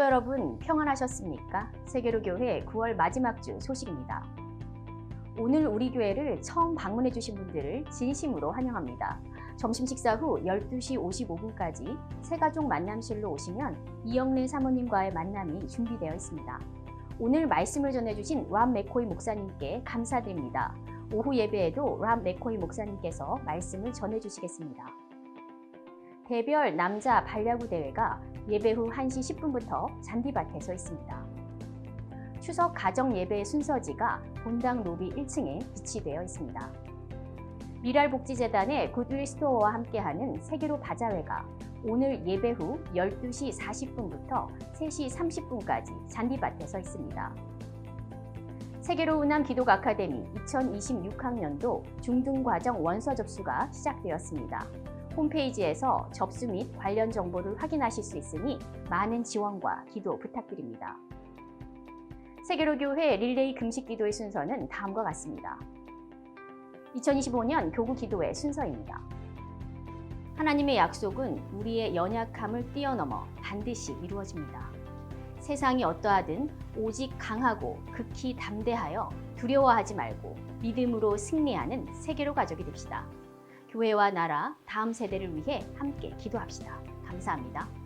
여러분 평안하셨습니까? 세계로 교회 9월 마지막 주 소식입니다. 오늘 우리 교회를 처음 방문해 주신 분들을 진심으로 환영합니다. 점심 식사 후 12시 55분까지 새가족 만남실로 오시면 이영래 사모님과의 만남이 준비되어 있습니다. 오늘 말씀을 전해주신 람 맥코이 목사님께 감사드립니다. 오후 예배에도 람 맥코이 목사님께서 말씀을 전해주시겠습니다. 대별 남자 발야구 대회가 예배 후 1시 10분부터 잔디밭에서 있습니다. 추석 가정 예배 순서지가 본당 로비 1층에 비치되어 있습니다. 미랄복지재단의 굿윌 스토어와 함께하는 세계로 바자회가 오늘 예배 후 12시 40분부터 3시 30분까지 잔디밭에서 있습니다. 세계로 운남 기독 아카데미 2026학년도 중등과정 원서 접수가 시작되었습니다. 홈페이지에서 접수 및 관련 정보를 확인하실 수 있으니 많은 지원과 기도 부탁드립니다. 세계로 교회 릴레이 금식 기도의 순서는 다음과 같습니다. 2025년 교구 기도의 순서입니다. 하나님의 약속은 우리의 연약함을 뛰어넘어 반드시 이루어집니다. 세상이 어떠하든 오직 강하고 극히 담대하여 두려워하지 말고 믿음으로 승리하는 세계로 가족이 됩시다. 교회와 나라, 다음 세대를 위해 함께 기도합시다. 감사합니다.